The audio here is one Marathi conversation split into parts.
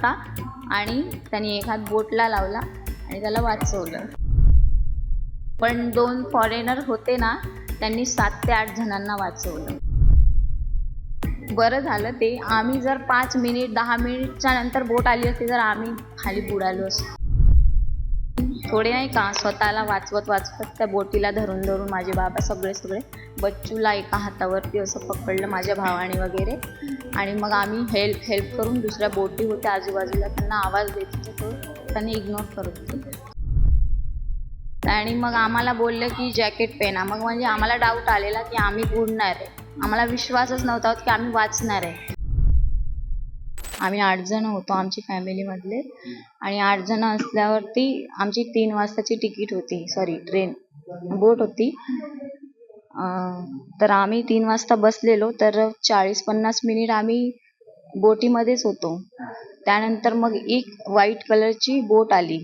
होता आणि त्यांनी एक हात बोटला लावला आणि त्याला वाचवलं. पण दोन फॉरेनर होते ना त्यांनी सात ते आठ जणांना वाचवलं. बरं झालं ते. आम्ही जर पाच मिनिट दहा मिनिटच्या नंतर बोट आली असती तर आम्ही खाली बुडालो असतो. थोडे नाही का स्वतःला वाचवत वाचवत त्या बोटीला धरून धरून माझे बाबा सगळे सगळे बच्चूला एका हातावरती असं पकडलं माझ्या भावाने वगैरे. आणि मग आम्ही हेल्प हेल्प करून दुसऱ्या बोटी होत्या आजूबाजूला. त्यांना आवाज देत होतो त्यांनी इग्नोर करत होते. आणि मग आम्हाला बोललं की जॅकेट पेना. मग म्हणजे आम्हाला डाऊट आलेला की आम्ही बुडणार आहे. आम्हाला विश्वासच नव्हता होत की आम्ही वाचणार आहे. आम्ही आठ जण होतो आमची फॅमिलीमधले आणि आठ जण असल्यावरती आमची तीन वाजताची तिकीट होती सॉरी ट्रेन बोट होती. तर आम्ही तीन वाजता बसलेलो तर चाळीस पन्नास मिनिट आम्ही बोटीमध्येच होतो. त्यानंतर मग एक व्हाईट कलरची बोट आली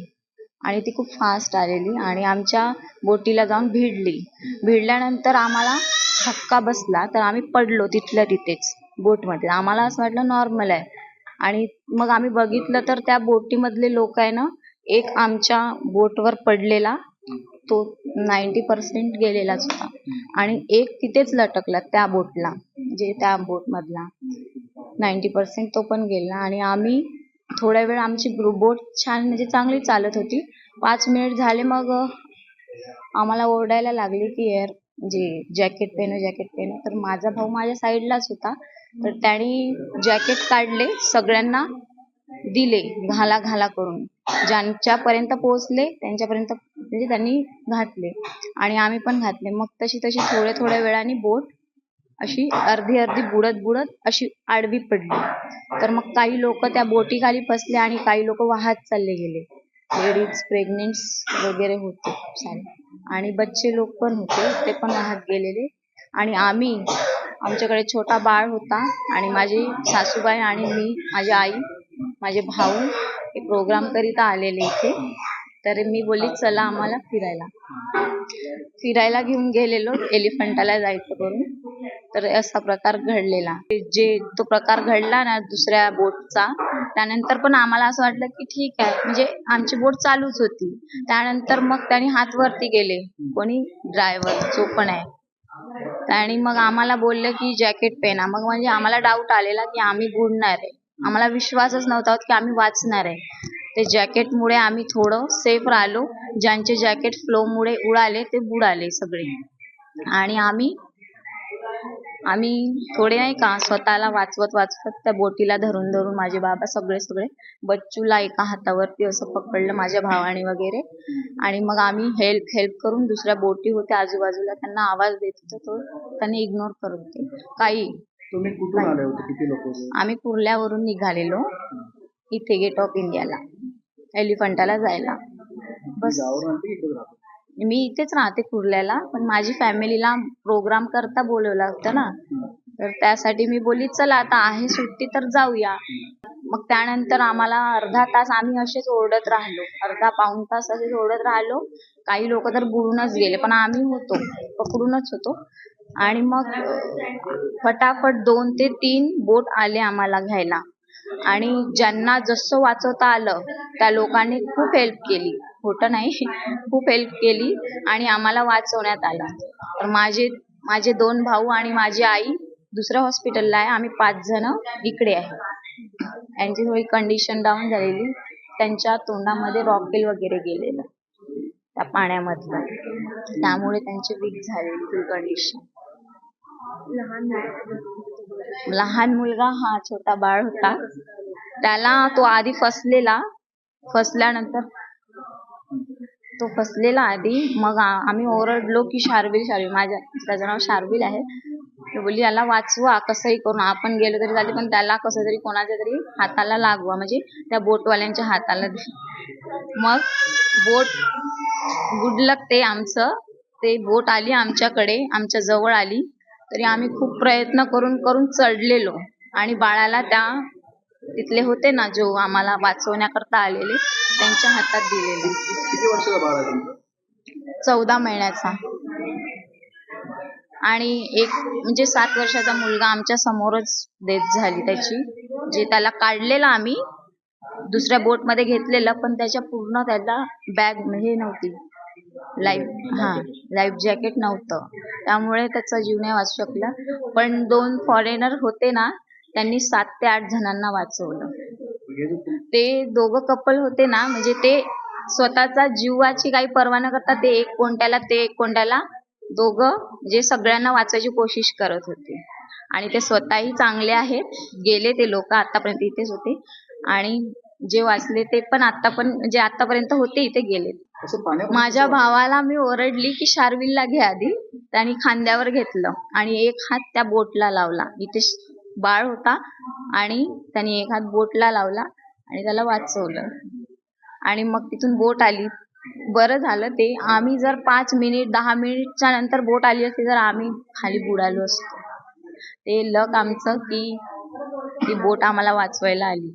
आणि ती खूप फास्ट आलेली आणि आमच्या बोटीला जाऊन भिडली. भिडल्यानंतर आम्हाला धक्का बसला तर आम्ही पडलो तिथल्या तिथेच बोटमध्ये आम्हाला असं वाटलं नॉर्मल आहे. आणि मग आम्ही बघितलं तर त्या बोटीमधले लोक आहे ना एक आमच्या बोटवर पडलेला. तो नाईन्टी पर्सेंट गेलेलाच होता. आणि एक तिथेच लटकला त्या बोटला जे त्या बोटमधला. नाईन्टी पर्सेंट तो पण गेला आणि आम्ही थोड्या वेळ आमची बोट छान म्हणजे चांगली चालत होती. पाच मिनिट झाले मग आम्हाला ओरडायला लागले की यार म्हणजे जॅकेट पेन जॅकेट पेन तर माझा भाऊ माझ्या साईडलाच होता. तर त्यांनी जॅकेट काढले सगळ्यांना दिले घाला घाला करून. ज्यांच्यापर्यंत पोहोचले त्यांच्यापर्यंत म्हणजे त्यांनी घातले. आणि आम्ही पण घातले. मग तशी तशी थोड्या थोड्या वेळाने बोट अशी अर्धी अर्धी बुडत बुडत अशी आडवी पडली. तर मग काही लोक त्या बोटीखाली फसले आणि काही लोक वाहत चालले गेले. लेडीज प्रेग्नेंट्स वगैरे होते. सारे आणि बच्चे लोक पण होते. ते पण वाहत गेलेले. आणि आम्ही आमच्याकडे छोटा बाळ होता आणि माझी सासूबाई आणि मी माझी आई माझे भाऊ हे प्रोग्रामकरिता आलेले इथे. तर मी बोलली चला आम्हाला फिरायला. फिरायला घेऊन गेलेलो एलिफंटाला जायचं करून. तर असा प्रकार घडलेला. जे तो प्रकार घडला ना दुसऱ्या बोटचा त्यानंतर पण आम्हाला असं वाटलं की ठीक आहे. म्हणजे आमची बोट चालूच होती. त्यानंतर मग त्यांनी हात वरती गेले कोणी ड्रायव्हर जो पण आहे. आणि मग आम्हाला बोललं की जॅकेट पेना. मग म्हणजे आम्हाला डाऊट आलेला की आम्ही बुडणार आहे. आम्हाला विश्वासच नव्हता होत की आम्ही वाचणार आहे. ते जॅकेटमुळे आम्ही थोडं सेफ राहिलो. ज्यांचे जॅकेट फ्लोमुळे उडाले ते बुडाले सगळे. आणि आम्ही आम्ही थोडे नाही का स्वतःला वाचवत वाचवत त्या बोटीला धरून धरून माझे बाबा सगळे सगळे बच्चूला एका हातावरती असं पकडलं माझ्या भावाने वगैरे. आणि मग आम्ही हेल्प हेल्प करून दुसऱ्या बोटी होत्या आजूबाजूला. त्यांना आवाज देत होतो तो त्यांनी इग्नोर करत होते. काही. तुम्ही कुठून आले होते? किती लोक होते? आम्ही कुर्ल्यावरून निघालेलो. इथे गेट ऑफ इंडियाला एलिफंटाला जायला. बस मी इथेच राहते कुर्ल्याला पण माझी फॅमिलीला प्रोग्राम करता बोलवला होतं ना. तर त्यासाठी मी बोलली चला आता आहे सुट्टी तर जाऊया. मग त्यानंतर आम्हाला अर्धा तास आम्ही असेच ओरडत राहिलो. अर्धा पाऊण तास असेच ओरडत राहिलो. काही लोक तर बुडूनच गेले पण आम्ही होतो पकडूनच होतो. आणि मग फटाफट दोन ते तीन बोट आले आम्हाला घ्यायला. आणि ज्यांना जसं वाचवता आलं त्या लोकांनी खूप हेल्प केली. खोटं नाही खूप हेल्प केली आणि आम्हाला वाचवण्यात आलं. तर माझे माझे दोन भाऊ आणि माझी आई दुसऱ्या हॉस्पिटलला आहे. आम्ही पाच जण इकडे आहे. यांची थोडी कंडिशन डाऊन झालेली. त्यांच्या तोंडामध्ये रॉकेल वगैरे गेलेलं. त्या पाण्यामधलं. त्यामुळे त्यांची वीक झालेली फुल कंडिशन लहान मुलगा हा छोटा बाळ होता. त्याला तो आधी फसलेला. फसल्यानंतर तो फसलेला आधी. मग आम्ही ओरडलो की शार्विल शार्विल. माझ्या त्याचं नाव शार्विल आहे. मी बोलली याला वाचवा कसंही करून आपण गेलो तरी चालेल पण त्याला कसं तरी कोणाच्या तरी हाताला लागवा. म्हणजे त्या बोटवाल्यांच्या हाताला दे. मग बोट गुडलक ते आमचं. ते बोट आली आमच्याकडे आमच्या जवळ आली. तरी आम्ही खूप प्रयत्न करून करून चढलेलो. आणि बाळाला त्या तिथले होते ना जो आम्हाला वाचवण्याकरता आलेले त्यांच्या हातात दिलेले. चौदा महिन्याचा. आणि एक म्हणजे सात वर्षाचा मुलगा आमच्या समोरच डेथ झाली त्याची जे त्याला काढलेला आम्ही दुसऱ्या बोटमध्ये घेतलेलं पण त्याच्या पूर्ण त्याला बॅग हे नव्हती. लाईफ हा लाईफ जॅकेट नव्हतं. त्यामुळे त्याचा जीव नाही वाचू शकला. पण दोन फॉरेनर होते ना त्यांनी सात ते आठ जणांना वाचवलं. ते दोघं कपल होते ना म्हणजे ते स्वतःचा जीवाची काही पर्वा न करता ते एक कोणत्याला ते एक कोणत्याला दोघं जे सगळ्यांना वाचवायची कोशिश करत होते. आणि ते स्वतःही चांगले आहेत. गेले ते लोक आतापर्यंत इथेच होते. आणि जे वाचले ते पण आता पण जे आतापर्यंत होते इथे गेले. असं माझ्या भावाला मी ओरडली की शार्विलला घे आधी. त्याने खांद्यावर घेतलं आणि एक हात त्या बोटला लावला. इथे श- बाळ होता आणि त्याने एक हात बोटला लावला आणि त्याला वाचवलं. आणि मग तिथून बोट आली. बरं झालं ते. आम्ही जर पाच मिनिट दहा मिनिटच्या नंतर बोट आली असती तर आम्ही खाली बुडालो असतो. ते लक आमचं की ती बोट आम्हाला वाचवायला आली.